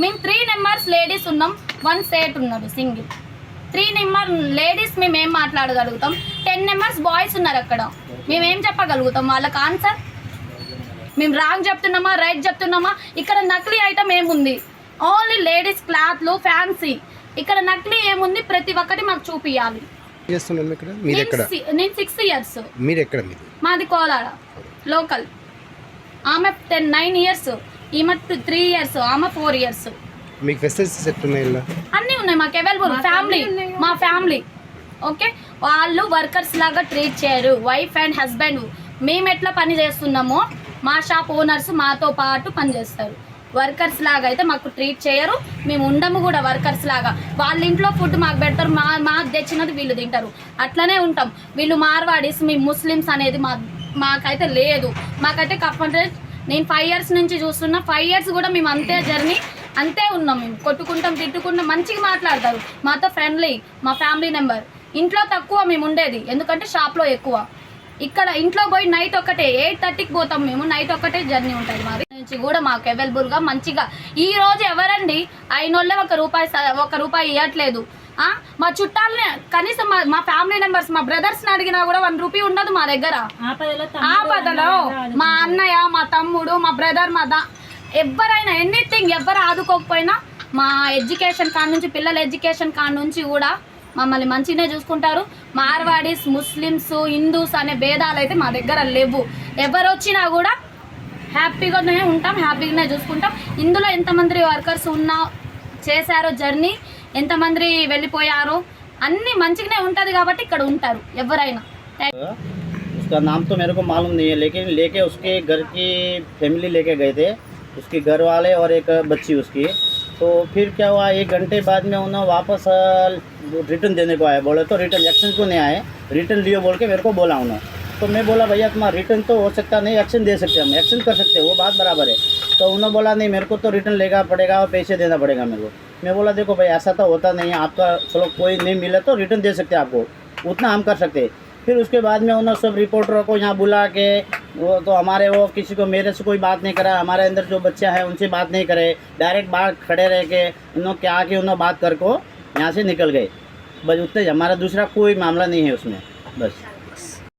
మేము three numbers ladies ఉన్నాం. One సేట్ ఉన్నాడు సింగిల్ త్రీ నెంబర్ లేడీస్ మేము ఏం మాట్లాడగలుగుతాం? టెన్ నెంబర్స్ బాయ్స్ ఉన్నారు అక్కడ. మేము ఏం చెప్పగలుగుతాం? వాళ్ళకి ఆన్సర్ మేము రాంగ్ చెప్తున్నామా? రైట్ చెప్తున్నామా? ఇక్కడ నకిలీ ఐటమ్ ఏముంది? ఓన్లీ లేడీస్ క్లాత్లు ఫ్యాన్సీ ఇక్కడ నకిలీ ఏముంది? ప్రతి ఒక్కటి మాకు చూపియాలి. నేను సిక్స్ ఇయర్స్ మీరు ఎక్కడ మీది? మాది కోలాడ లోకల్ ఆమె టెన్ నైన్ ఇయర్స్ ఈమె త్రీ ఇయర్స్ ఆమె ఫోర్ ఇయర్స్. మీకు ఫెసిలిటీస్ ఎట్లున్నాయి ఇలా? అన్నీ ఉన్నాయి మాకు అవైలబుల్ ఫ్యామిలీ మా ఫ్యామిలీ. ఓకే? వాళ్ళు వర్కర్స్ లాగా ట్రీట్ చేయరు. Wife and husband. మేము ఎట్లా పని చేస్తున్నామో మా షాప్ ఓనర్స్ మాతో పాటు పని చేస్తారు. వర్కర్స్ లాగా అయితే మాకు ట్రీట్ చేయరు. మేము ఉండము కూడా వర్కర్స్ లాగా. వాళ్ళ ఇంట్లో ఫుడ్ మాకు పెడతారు. మా మాకు తెచ్చినది వీళ్ళు తింటారు. అట్లనే ఉంటాం. వీళ్ళు మార్వాడీస్ మీ ముస్లిమ్స్ అనేది మా మాకైతే లేదు. మాకైతే కప్పంటే నేను ఫైవ్ ఇయర్స్ నుంచి చూస్తున్నా ఫైవ్ ఇయర్స్ కూడా మేము అంతే జర్నీ అంతే ఉన్నాం మేము. కొట్టుకుంటాం తిట్టుకుంటాం మంచిగా మాట్లాడతారు. మాతో ఫ్రెండ్లీ మా ఫ్యామిలీ నెంబర్ ఇంట్లో తక్కువ మేము ఉండేది ఎందుకంటే షాప్లో ఎక్కువ. ఇక్కడ ఇంట్లో పోయి నైట్ ఒక్కటే ఎయిట్ థర్టీకి పోతాం మేము నైట్ ఒక్కటే జర్నీ ఉంటుంది మాది. నుంచి కూడా మాకు అవైలబుల్గా మంచిగా. ఈ రోజు ఎవరండి? అయినోళ్ళే ఒక రూపాయి స- ఒక రూపాయి ఇవ్వట్లేదు మా చుట్టాలనే కనీసం మా ఫ్యామిలీ మెంబర్స్ మా బ్రదర్స్ని అడిగినా కూడా వన్ రూపీ ఉండదు మా దగ్గర. ఆపదలో మా అన్నయ్య మా తమ్ముడు మా బ్రదర్ మా దా ఎవరైనా ఎనీథింగ్ ఎవరు ఆదుకోకపోయినా మా ఎడ్యుకేషన్ కాడ నుంచి పిల్లల ఎడ్యుకేషన్ కాడ నుంచి కూడా మమ్మల్ని మంచిగానే చూసుకుంటారు. మార్వాడీస్ ముస్లిమ్స్ హిందూస్ అనే భేదాలు అయితే మా దగ్గర లేవు. ఎవరు వచ్చినా కూడా హ్యాపీగానే ఉంటాం హ్యాపీగానే చూసుకుంటాం. ఇందులో ఎంతమంది వర్కర్స్ ఉన్నా చేశారో జర్నీ ఎంతమంది వెళ్ళిపోయారో అన్నీ మంచిగానే ఉంటుంది కాబట్టి ఇక్కడ ఉంటారు ఎవరైనా उसका नाम तो मेरे को मालूम नहीं है लेकिन लेके उसके घर की फैमिली लेके गए थे उसके घर वाले और एक बच्ची उसकी तो फिर क्या हुआ एक घंटे बाद में उन्होंने वापस रिटर्न देने को आए बोले तो रिटर्न एक्शन क्यों नहीं आए रिटर्न लियो बोल के मेरे को बोला उन्होंने तो मैं बोला भैया तुम्हारा रिटर्न तो हो सकता नहीं एक्शन दे सकते हम एक्शन कर सकते हैं वो बात बराबर है तो उन्होंने बोला नहीं मेरे को तो रिटर्न लेगा पड़ेगा और पैसे देना पड़ेगा मेरे को मैं बोला, देखो भाई, ऐसा तो होता नहीं है। आपका चलो, कोई नहीं मिले तो रिटर्न दे सकते आपको। उतना हम कर सकते फिर उसके बाद में उन्होंने सब रिपोर्टरों को यहाँ बुला के, वो तो हमारे, वो किसी को, मेरे से कोई बात नहीं करा। हमारे अंदर जो बच्चा है, उनसे बात नहीं करे। डायरेक्ट बाहर खड़े रह के, उन्होंने क्या कि उन्होंने बात कर को यहाँ से निकल गए। बस उतने हमारा दूसरा कोई मामला नहीं है उसमें। बस।